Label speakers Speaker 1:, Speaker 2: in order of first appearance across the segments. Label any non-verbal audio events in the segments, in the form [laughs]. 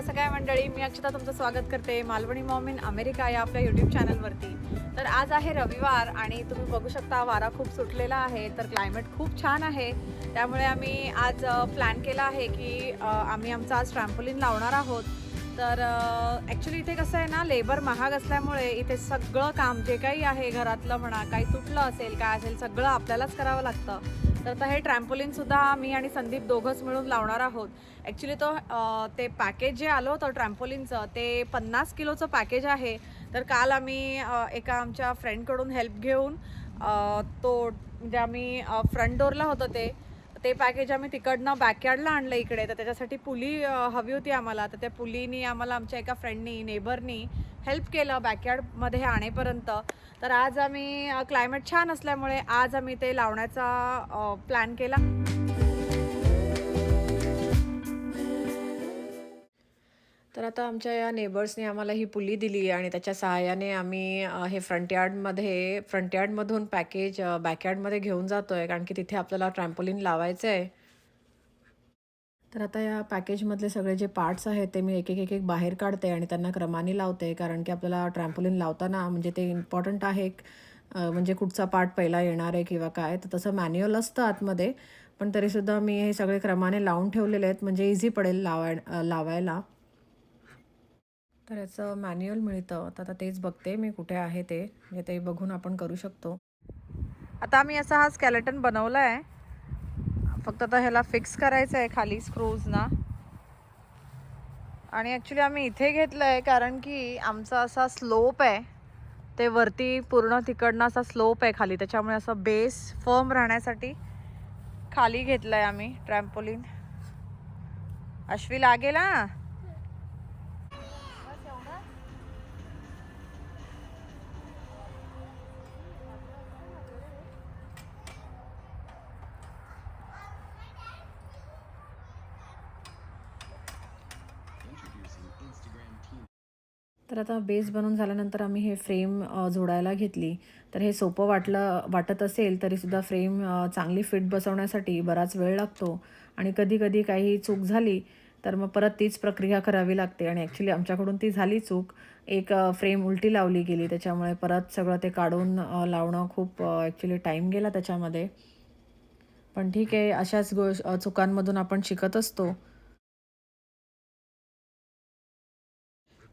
Speaker 1: कसं काय मंडळी? मी अक्षता तुमचं स्वागत करते. मालवणी मॉम इन अमेरिका या आपल्या यूट्यूब चॅनलवरती तर आज आहे रविवार आणि तुम्ही बघू शकता वारा खूप सुटलेला आहे तर क्लायमेट खूप छान आहे. त्यामुळे आम्ही आज प्लॅन केला आहे की आम्ही आमचा आज ट्रॅम्पोलिन लावणार आहोत. तर ॲक्च्युली इथे कसं आहे ना लेबर महाग असल्यामुळे इथे सगळं काम जे काही आहे घरातलं म्हणा काही तुटलं असेल काय असेल सगळं आपल्यालाच करावं लागतं. तर आता हे ट्रॅम्पोलिनसुद्धा मी आणि संदीप दोघंच मिळून लावणार आहोत. ॲक्च्युली तो ते पॅकेज जे आलं होतं ट्रॅम्पोलिनचं ते पन्नास किलोचं पॅकेज आहे. तर काल आम्ही एका आमच्या फ्रेंडकडून हेल्प घेऊन तो म्हणजे आम्ही फ्रंट डोअरला होतं ते ते पॅकेज आम्ही तिकडनं बॅकयार्डला आणलं इकडे. तर त्याच्यासाठी पुली हवी होती आम्हाला. तर त्या पुलीनी आम्हाला आमच्या एका फ्रेंडनी नेबरनी हेल्प केलं बॅकयार्डमध्ये आणेपर्यंत. तर आज आम्ही क्लायमेट छान असल्यामुळे आज आम्ही ते लावण्याचा प्लॅन केला. तर आता आमच्या या नेबर्सने आम्हाला ही पुली दिली आणि त्याच्या सहाय्याने आम्ही हे फ्रंटयार्डमध्ये फ्रंटयार्डमधून पॅकेज बॅकयार्डमध्ये घेऊन जातो आहे कारण की तिथे आपल्याला ट्रॅम्पोलिन लावायचं आहे तर आता या पॅकेजमधले सगळे जे पार्ट्स आहेत ते मी एक एक एक एक बाहेर काढते आणि त्यांना क्रमाने लावते कारण की आपल्याला ट्रॅम्पोलिन लावताना म्हणजे ते इम्पॉर्टंट आहे म्हणजे कुठचा पार्ट पहिला येणार आहे किंवा काय तर तसं मॅन्युअल असतं आतमध्ये. पण तरीसुद्धा मी हे सगळे क्रमाने लावून ठेवलेले आहेत. म्हणजे इझी पडेल लावाय लावायला. तर याचं मॅन्युअल मिळतं. तर आता तेच बघते मी कुठे आहे ते. म्हणजे ते बघून आपण करू शकतो. आता आम्ही असा हा स्केलेटन बनवला आहे फक्त आता ह्याला फिक्स करायचं आहे खाली स्क्रूजना आणि ॲक्च्युली आम्ही इथे घेतलं आहे कारण की आमचा असा स्लोप आहे. ते वरती पूर्ण तिकडनं असा स्लोप आहे खाली. त्याच्यामुळे असं बेस फर्म राहण्यासाठी खाली घेतलं आहे आम्ही ट्रॅम्पोलिन अश्वी लागेल हां तर आता बेस बनवून झाल्यानंतर आम्ही हे फ्रेम जोडायला घेतली. तर हे सोपं वाटलं वाटत असेल तरीसुद्धा फ्रेम चांगली फिट बसवण्यासाठी बराच वेळ लागतो. आणि कधी कधी काही चूक झाली तर मग परत तीच प्रक्रिया करावी लागते. आणि ॲक्च्युली आमच्याकडून ती झाली चूक. एक फ्रेम उलटी लावली गेली. त्याच्यामुळे परत सगळं ते काढून लावणं खूप ॲक्च्युली टाईम गेला त्याच्यामध्ये. पण ठीक आहे अशाच गो चुकांमधून आपण शिकत असतो.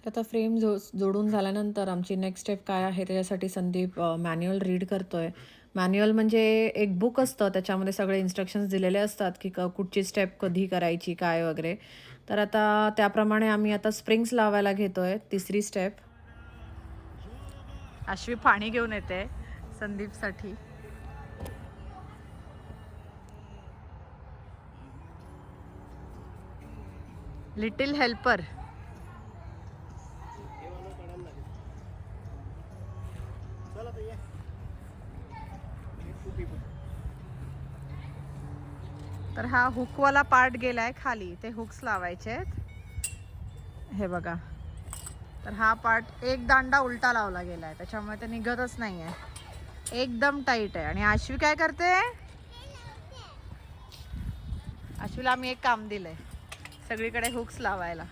Speaker 1: आता फ्रेम जो जोडून झाल्यानंतर आमची नेक्स्ट स्टेप काय आहे त्याच्यासाठी संदीप मॅन्युअल रीड करतोय. मॅन्युअल म्हणजे एक बुक असतं त्याच्यामध्ये सगळे इन्स्ट्रक्शन्स दिलेले असतात की क कुठची स्टेप कधी करायची काय वगैरे. तर आता त्याप्रमाणे आम्ही आता स्प्रिंग्स लावायला घेतोय तिसरी स्टेप अश्वी पाणी घेऊन येते संदीपसाठी. लिटिल हेल्पर तर हा हुकवाला पार्ट गेलाय खाली. ते हुक्स लावायचे आहेत. हे बघा. तर हा पार्ट एक दांडा उलटा लावला गेलाय. त्याच्यामुळे ते निघतच नाही आहे एकदम टाईट आहे. आणि आश्वी काय करते? आश्वीला आम्ही एक काम दिलंय. सगळीकडे हुक्स लावायला.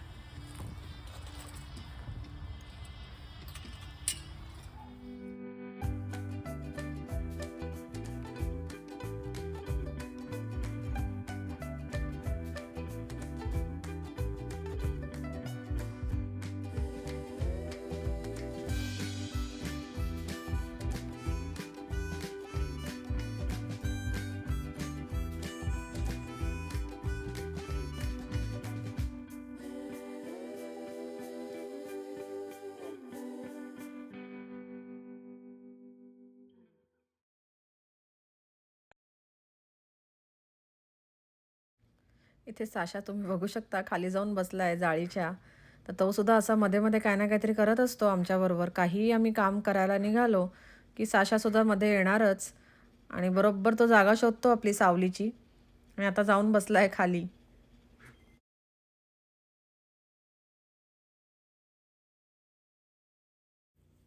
Speaker 1: इथे साशा तुम्ही बघू शकता खाली जाऊन बसलाय जाळीच्या. तर तो सुद्धा असा मध्ये मध्ये काही ना काहीतरी करत असतो आमच्याबरोबर. काहीही आम्ही काम करायला निघालो की साशा सुद्धा मध्ये येणारच. आणि बरोबर तो जागा शोधतो आपली सावलीची. आणि आता जाऊन बसला आहे खाली.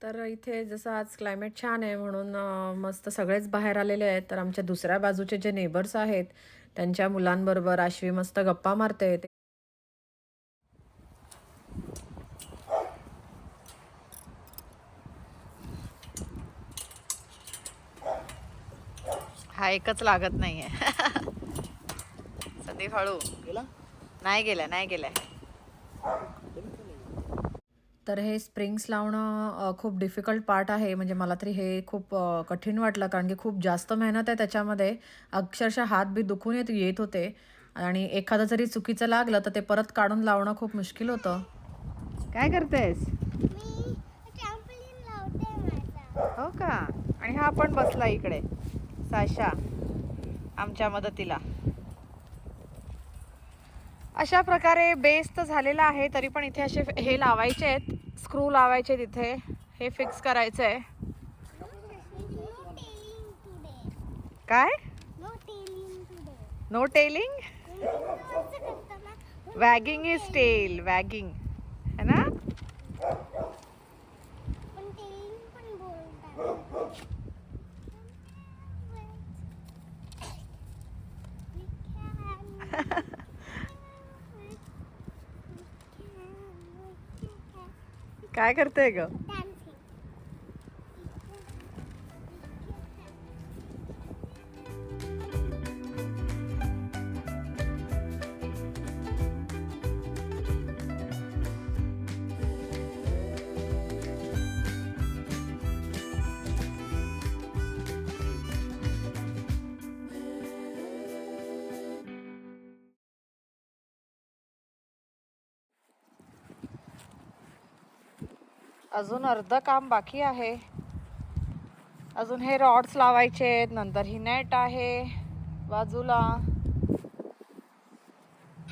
Speaker 1: तर इथे जसं आज क्लायमेट छान आहे म्हणून मस्त सगळेच बाहेर आलेले आहेत. तर आमच्या दुसऱ्या बाजूचे जे नेबर्स आहेत त्यांच्या मुलांबरोबर आश्वी मस्त गप्पा मारते. हा एकच लागत नाहीये. [laughs] सदी हळू. नाही गेलाय नाही गेलाय तर हे स्प्रिंग्स लावणं खूप डिफिकल्ट पार्ट आहे. म्हणजे मला तरी हे खूप कठीण वाटलं. कारण की खूप जास्त मेहनत आहे त्याच्यामध्ये. अक्षरशः हात बी दुखून येत येत होते. आणि एखादं जरी चुकीचं लागलं तर ते परत काढून लावणं खूप मुश्किल होतं. काय करतेस? हो का? आणि हा पण बसला इकडे. साशा आमच्या मदतीला. अशा प्रकारे बेस तर झालेला आहे तरी पण इथे असे हे लावायचे आहेत. स्क्रू लावायचे तिथे. हे फिक्स करायचं आहे काय
Speaker 2: no telling
Speaker 1: wagging is tail wagging है ना
Speaker 2: पण टेलिंग पण बोलतात We can.
Speaker 1: काय करते ग? अजून अर्ध काम बाकी आहे. अजून हे रॉड्स लावायचे आहेत नंतर ही नेट आहे बाजूला.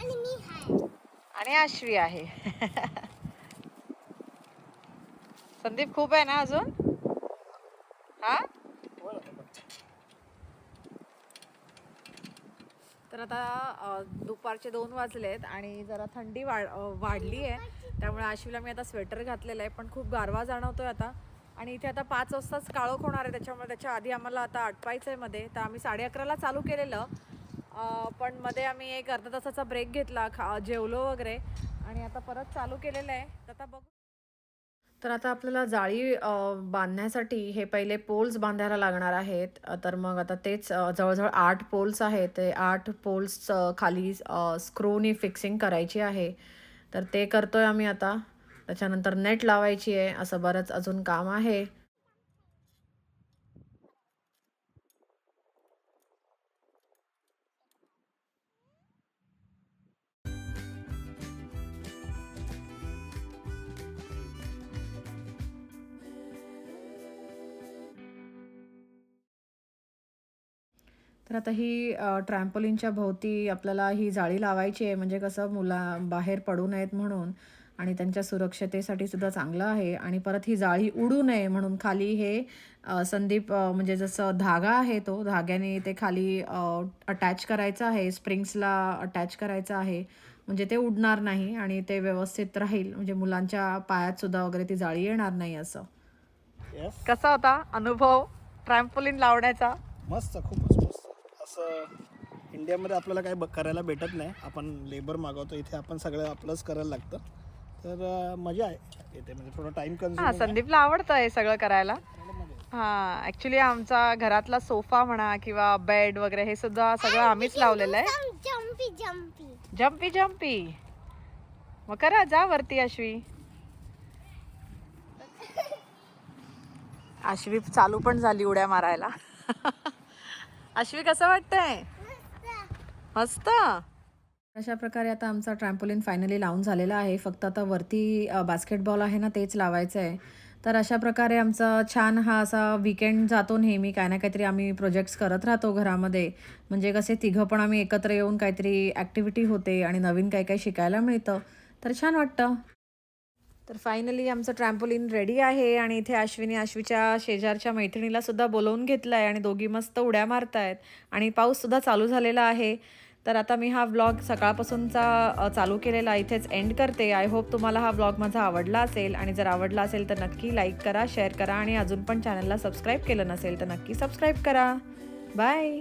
Speaker 2: आणि मी हाय.
Speaker 1: आणि आश्वी आहे. [laughs] संदीप खूप आहे ना अजून? हा? तर आता दुपारचे दोन वाजले आहेत आणि जरा थंडी वाढ वाढली आहे. त्यामुळे आशिवला मी आता स्वेटर घातलेलं आहे पण खूप गारवा जाणवतोय आता. आणि इथे आता पाच वाजताच काळोख होणार आहे त्याच्यामुळे त्याच्या आधी आम्हाला आता आटपायचं आहे मध्ये. तर आम्ही साडे अकराला चालू केलेलं. पण मध्ये आम्ही एक अर्धा तासाचा ब्रेक घेतला खा जेवलो वगैरे. आणि आता परत चालू केलेलं आहे. तर आता बघू तर आता आपल्याला जाळी बांधण्यासाठी हे पहिले पोल्स बांधायला लागणार आहेत. तर मग आता तेच जवळजवळ आठ पोल्स आहेत. ते आठ पोल्स खाली स्क्रूनी फिक्सिंग करायची आहे. तर ते करतोय आम्ही आता. त्याच्यानंतर नेट लावायची आहे. असं बरंच अजून काम आहे. तर आता ही ट्रॅम्पोलिनच्या भोवती आपल्याला ही जाळी लावायची आहे. म्हणजे कसं मुला बाहेर पडू नयेत म्हणून आणि त्यांच्या सुरक्षतेसाठी सुद्धा चांगलं आहे. आणि परत ही जाळी उडू नये म्हणून खाली हे संदीप म्हणजे जसं धागा आहे तो धाग्याने ते खाली अटॅच करायचं आहे. स्प्रिंग्सला अटॅच करायचं आहे. म्हणजे ते उडणार नाही आणि ते व्यवस्थित राहील. म्हणजे मुलांच्या पायात सुद्धा वगैरे ती जाळी येणार नाही असं.
Speaker 3: येस
Speaker 1: कसा होता अनुभव ट्रॅम्पोलिन लावण्याचा?
Speaker 3: मस्त खूपच मस्त. असं इंडियामध्ये आपल्याला काही ब- करायला भेटत नाही. आपण लेबर मागवतो. इथे आपण सगळं आपलंच करायला लागतं. तर मजा आहे. इथे म्हणजे थोडं टाइम
Speaker 1: हा
Speaker 3: कन्झ्युमिंग
Speaker 1: संदीपला आवडतं हे सगळं करायला. हा ऍक्च्युली आमचा घरातला सोफा म्हणा किंवा बेड वगैरे हे सुद्धा सगळं आम्हीच लावलेलं आहे.
Speaker 2: जम्पी जम्पी
Speaker 1: जम्पी जम्पी मग करा जा वरती अश्वी. अश्वी चालू पण झाली उड्या मारायला. [laughs] अश्वी कसं वाटतंय? मस्त. अशा प्रकारे आता आमचा ट्रॅम्पोलिन फायनली लावून झालेला आहे. फक्त आता वरती बास्केटबॉल आहे ना तेच लावायचं आहे तर अशा प्रकारे आमचा छान हा असा विकेंड जातो नेहमी. काय ना काहीतरी आम्ही प्रोजेक्ट्स करत राहतो घरामध्ये. म्हणजे कसे तिघं पण आम्ही एकत्र येऊन काहीतरी ॲक्टिव्हिटी होते आणि नवीन काही काही शिकायला मिळतं. तर छान वाटतं. तर फायनली आमचं ट्रॅम्पोलिन रेडी आहे आणि इथे अश्विनी अश्वीच्या शेजारच्या मैत्रिणीला सुद्धा बोलवून घेतलं आहे आणि दोघी मस्त उड्या मारतायत. आणि पाऊससुद्धा चालू झालेला आहे. तर आता मी हा व्लॉग सकाळपासूनचा चालू केलेला इथेच एंड करते. आय होप तुम्हाला हा व्लॉग माझा आवडला असेल. आणि जर आवडला असेल तर नक्की लाईक करा शेअर करा आणि अजून पण चॅनलला सबस्क्राईब केलं नसेल तर नक्की सबस्क्राईब करा. बाय